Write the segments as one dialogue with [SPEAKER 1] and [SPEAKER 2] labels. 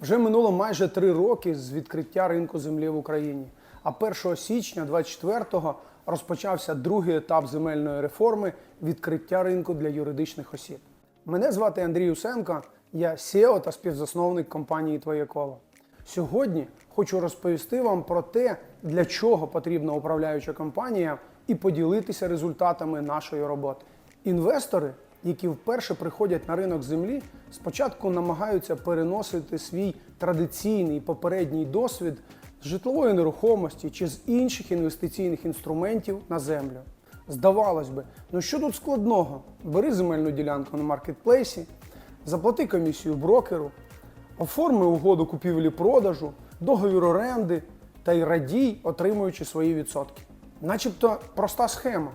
[SPEAKER 1] Вже минуло майже три роки з відкриття ринку землі в Україні. А 1 січня 24-го розпочався другий етап земельної реформи відкриття ринку для юридичних осіб. Мене звати Андрій Усенко, я SEO та співзасновник компанії Твоє коло. Сьогодні хочу розповісти вам про те, для чого потрібна управляюча компанія, і поділитися результатами нашої роботи. Інвестори, які вперше приходять на ринок землі, спочатку намагаються переносити свій традиційний попередній досвід з житлової нерухомості чи з інших інвестиційних інструментів на землю. Здавалось би, ну що тут складного? Бери земельну ділянку на маркетплейсі, заплати комісію брокеру, оформи угоду купівлі-продажу, договір оренди та й радій, отримуючи свої відсотки. Начебто проста схема.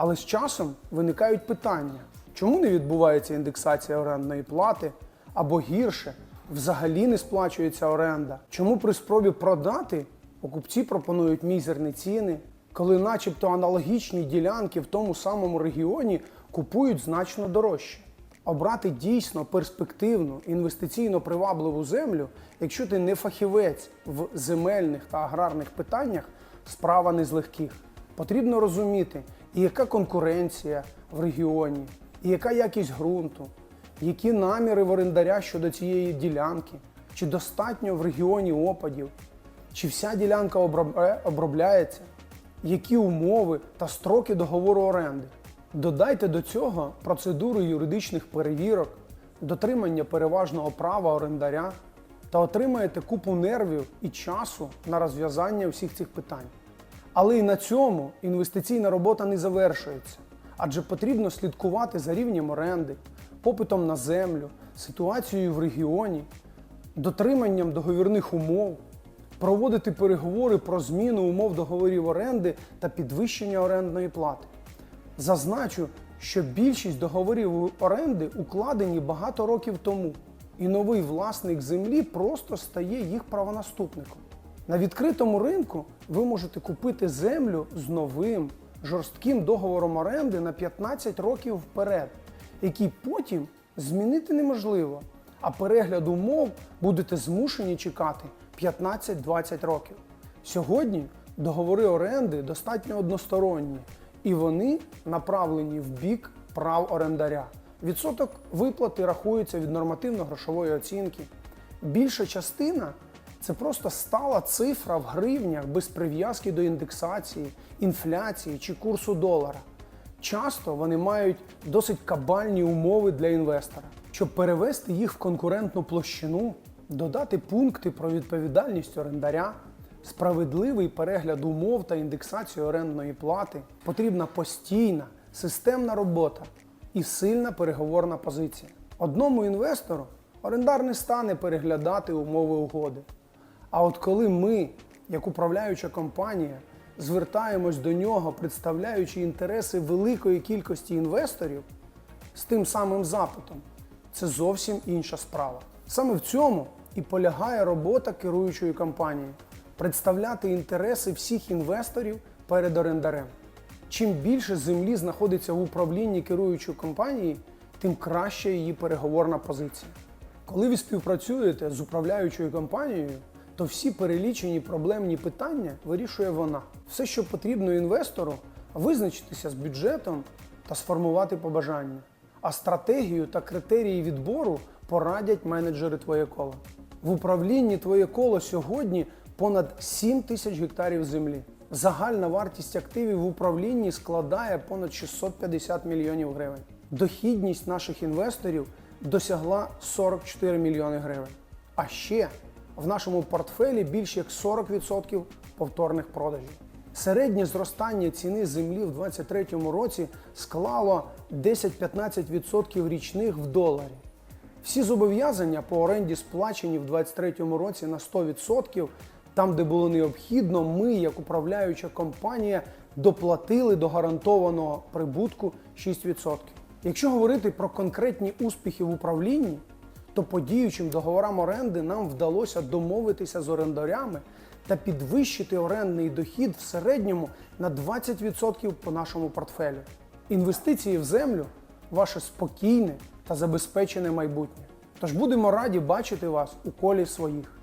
[SPEAKER 1] Але з часом виникають питання, чому не відбувається індексація орендної плати, або гірше, взагалі не сплачується оренда? Чому при спробі продати покупці пропонують мізерні ціни, коли начебто аналогічні ділянки в тому самому регіоні купують значно дорожче? Обрати дійсно перспективну інвестиційно привабливу землю, якщо ти не фахівець в земельних та аграрних питаннях, справа не з легких. Потрібно розуміти, і яка конкуренція в регіоні, і яка якість ґрунту, які наміри в орендаря щодо цієї ділянки, чи достатньо в регіоні опадів, чи вся ділянка обробляється, які умови та строки договору оренди. Додайте до цього процедуру юридичних перевірок, дотримання переважного права орендаря та отримаєте купу нервів і часу на розв'язання всіх цих питань. Але і на цьому інвестиційна робота не завершується, адже потрібно слідкувати за рівнем оренди, попитом на землю, ситуацією в регіоні, дотриманням договірних умов, проводити переговори про зміну умов договорів оренди та підвищення орендної плати. Зазначу, що більшість договорів оренди укладені багато років тому, і новий власник землі просто стає їх правонаступником. На відкритому ринку ви можете купити землю з новим жорстким договором оренди на 15 років вперед, який потім змінити неможливо, а перегляд умов будете змушені чекати 15-20 років. Сьогодні договори оренди достатньо односторонні, і вони направлені в бік прав орендаря. Відсоток виплати рахується від нормативно-грошової оцінки. Більша частина це просто стала цифра в гривнях без прив'язки до індексації, інфляції чи курсу долара. Часто вони мають досить кабальні умови для інвестора. Щоб перевести їх в конкурентну площину, додати пункти про відповідальність орендаря, справедливий перегляд умов та індексацію орендної плати, потрібна постійна системна робота і сильна переговорна позиція. Одному інвестору орендар не стане переглядати умови угоди. А от коли ми, як управляюча компанія, звертаємось до нього, представляючи інтереси великої кількості інвесторів з тим самим запитом, це зовсім інша справа. Саме в цьому і полягає робота керуючої компанії представляти інтереси всіх інвесторів перед орендарем. Чим більше землі знаходиться в управлінні керуючої компанії, тим краща її переговорна позиція. Коли ви співпрацюєте з управляючою компанією, то всі перелічені проблемні питання вирішує вона. Все, що потрібно інвестору, визначитися з бюджетом та сформувати побажання. А стратегію та критерії відбору порадять менеджери твоє коло. В управлінні твоє коло сьогодні понад 7 тисяч гектарів землі. Загальна вартість активів в управлінні складає понад 650 мільйонів гривень. Дохідність наших інвесторів досягла 44 мільйони гривень. А ще в нашому портфелі більш як 40% повторних продажів. Середнє зростання ціни землі в 2023 році склало 10-15% річних в доларі. Всі зобов'язання по оренді сплачені в 2023 році на 100%. Там, де було необхідно, ми, як управляюча компанія, доплатили до гарантованого прибутку 6%. Якщо говорити про конкретні успіхи в управлінні, то по діючим договорам оренди нам вдалося домовитися з орендарями та підвищити орендний дохід в середньому на 20% по нашому портфелю. Інвестиції в землю ваше спокійне та забезпечене майбутнє. Тож будемо раді бачити вас у колі своїх.